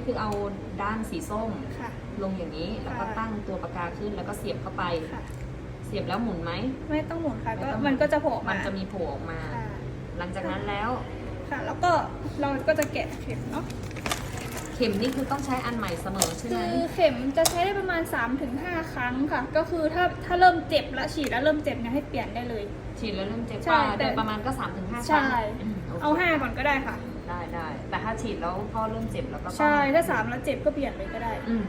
นี่คือเอาด้านสีส้มค่ะ ลงอย่างนี้ แล้วก็ค่ะตั้งตัวปากกาขึ้นแล้วก็เสียบเข้าไป ค่ะ เสียบแล้วหมุนไหม ไม่ต้องหมุนค่ะไม่ก็ต้องหมุน มันก็จะโผล่ออกมัมานจะมีโผล่ออกมา ค่ะหลังจากนั้นแล้วค่ะ แล้วก็เราก็จะแกะเข็มเนาะเข็มนี่คือต้องใช้อันใหม่เสมอใช่ไหคืมอเข็มจะใช้ได้ประมาณ 3-5 ครั้งค่ะ ก็คือถ้าถ้าเริ่มเจ็บแล้วฉีดแล้วเริ่มเจ็บเนี่ยให้เปลี่ยนได้เลย ฉีดแล้วเริ่มเจ็บใช่ป่ะแต่โดยประมาณก็3าถึงห้าคใช่ รั้งมโคเอาห้าก่อนก็ได้ค่ะ ได้ได้ แต่ถ้าฉีดแล้วพอเริ่มเจ็บแล้วก็ต้องใช่ ถ้าสามแล้วเจ็บก็เปลี่ยนเลยก็ได้ อืม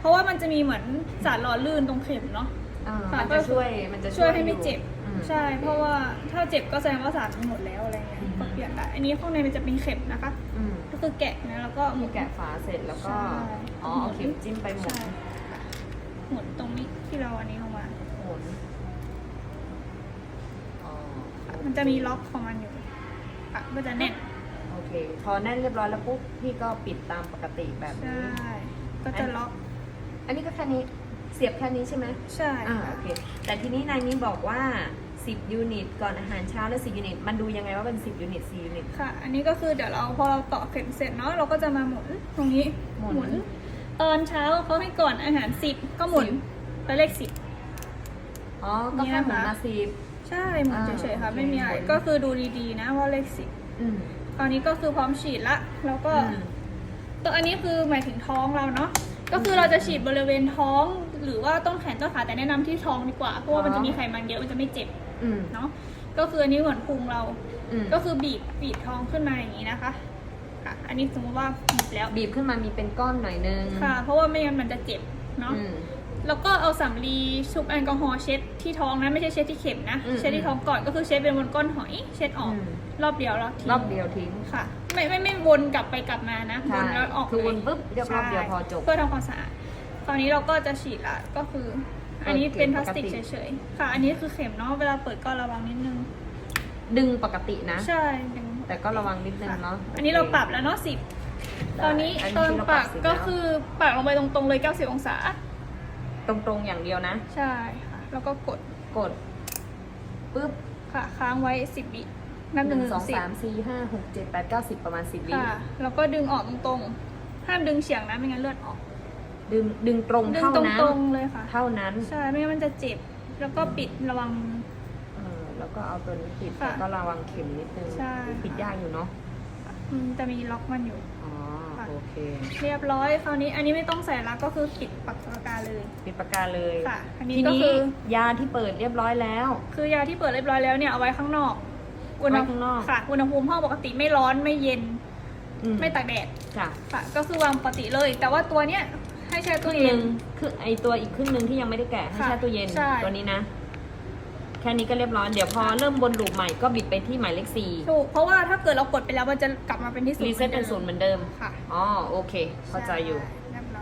เพราะว่ามันจะมีเหมือนสารหล่อลื่นตรงเข็มเนาะเออค่ะมันจะช่วยมันจะช่วยให้ไม่เจ็บ อืม ใช่ เพราะว่าถ้าเจ็บก็แสดงว่าสารมันหมดแล้วอะไรเงี้ย อืม ก็เปลี่ยนได้ อันนี้ข้างในมันจะเป็นเข็มนะคะ อืม ก็คือแกะนะแล้วก็หมุมีนแกะฝาเสร็จแล้วก็ ใช่ อ๋อเอาเข็มจิ้มไปหมุนใช่ค่ะหมุนตรงนี้ที่เราอันนี้ลงมา หมุนอ๋อมันจะมีล็อกของมันอยู่ค่ะก็จะแน่นโอ เค พอแน่นเรียบร้อยแล้วปุ๊บพี่ก็ปิดตามปกติแบบใช่นี้ก็จะล็อก อันนี้ก็แค่นี้เสียบแค่นี้ใช่ไหมใช่อ่าค่ะโอเค แต่ทีนี้นายนี้บอกว่า 10 ยูนิต ก่อนอาหารเช้าและ10ยูนิต มันดูยังไงว่าเป็น 10 ยูนิต4ยูนิต ค่ะ อันนี้ก็คือเดี๋ยวเราพอเราต่อเข็มเสร็จเนาะเราก็จะมาหมุนตรงนี้หมุน ตอนเช้าเขาให้ก่อนอาหารสิบก็หมุนสิบไปเลขสิบ อ๋อ ก็แค่หมุนเนี่ยมานะคะสิบใช่หมุนอ่าเฉยๆค่ะโอเคไม่มีอะไรหมุนก็คือดูดีๆนะว่าเลขสิบ อืม ตอนนี้ก็คือพร้อมฉีดละ แล้วก็อืมตัวอันนี้คือหมายถึงท้องเราเนาะ ก็คือเราจะฉีดบริเวณท้อง หรือว่าต้นแขนต้นขาแต่แนะนำที่ท้องดีกว่า เพราะว่ามันจะมีไขมันเยอะมันจะไม่เจ็บอืมเนาะ ก็คืออันนี้เหมือนพุงเราอืมก็คือบีบบีบท้องขึ้นมาอย่างนี้นะคะค่ะ อันนี้สมมติว่าบีบแล้ว บีบขึ้นมามีเป็นก้อนหน่อยนึง ค่ะ เพราะว่าไม่งั้นมันจะเจ็บเนาะอืม แล้วก็เอาสำลีชุบแอลกอฮอล์เช็ดที่ท้องนะไม่ใช่เช็ดที่เข็มนะอืม เช็ดที่ท้องก่อนก็คือเช็ดเป็นบนก้อนหอย เช็ดออกอืมรอบเดียวแล้วทิ้งรอบเดียวทิ้งค่ะ ไม่ไม่ไม่วนกลับไปกลับมานะวใช่นแล้วออกคือวนเลยปุ๊บเรียบรอบเดียวใช่พอจบ เพื่อทำความสะอาดตอนนี้เราก็จะฉีดละก็คือ อันนี้เป็นพลาสติกปกติเฉยๆค่ะ อันนี้คือเข็มเนาะเวลาเปิดก็ระวังนิดนึง ดึงปกตินะ ใช่ดึง แต่ก็ระวังนิดนึงค่ะเนาะ อันนี้เราปรับแล้วเนาะสิบได้ตอนนี้อันตนี้อนคือเราปักสิบก็แล้วคือปักลงไปตรงๆเลย 90 องศา ตรงๆอย่างเดียวนะ ใช่ค่ะ แล้วก็กดกดปุ๊บค่ะค้างไว้10วินับหหนึ่นึ่งงถึสองงสิบสามสี่ห้าหกเจ็ดแปดเก้าสิบประมาณสิบวิค่ะ แล้วก็ดึงออกตรงๆ ห้ามดึงเฉียงนะไม่งั้นเลือดออก ดึงดึงตรงดึงเท่าตนั้นรงๆเลยค่ะ เท่านั้นใช่ไม่งั้นมันจะเจ็บ แล้วก็ปิดระวัง เออแล้วก็เอาตัวนี้ปิดค่ะแล้วก็ระวังเข็มนิดนึงใช่ ปิดยากอยู่เนาะ มันจะมีล็อกมันอยู่ อ๋อค่ะ โอเคเรียบร้อยคราวนี้อันนี้ไม่ต้องใส่ลักก็คือปิดปากปากกาเลยปิดปากกาเลยค่ะ อันนี้ทีก็นี้คือยาที่เปิดเรียบร้อยแล้ว คือยาที่เปิดเรียบร้อยแล้วเนี่ยเอาไว้ข้างนอกอุณหไว้ข้างนอก ค่ะอุณหภูมิห้องปกติไม่ร้อนไม่เย็นอืไม่ตากแดดจ้ะค่ะ ก็คือวางปกติเลย แต่ว่าตัวเนี้ยให้แช่คตู้รึ่งหเย็นึ่นงคือไอตัวอีกครึ่งหนึ่งที่ยังไม่ได้แกะให้ค่ะแช่ตู้เย็นใช่ ตัวนี้นะแค่นี้ก็เรียบร้อย เดี๋ยวพอเริ่มบนลูปใหม่ก็บิดไปที่หมายเลขสี่ถูก เพราะว่าถ้าเกิดเรากดไปแล้วมันจะกลับมาเป็นที่ศูนย์รีเซ็ตเป็นศูนย์เหมือนเดิมค่ะ อ๋อโอเค เข้าใจอยู่ช่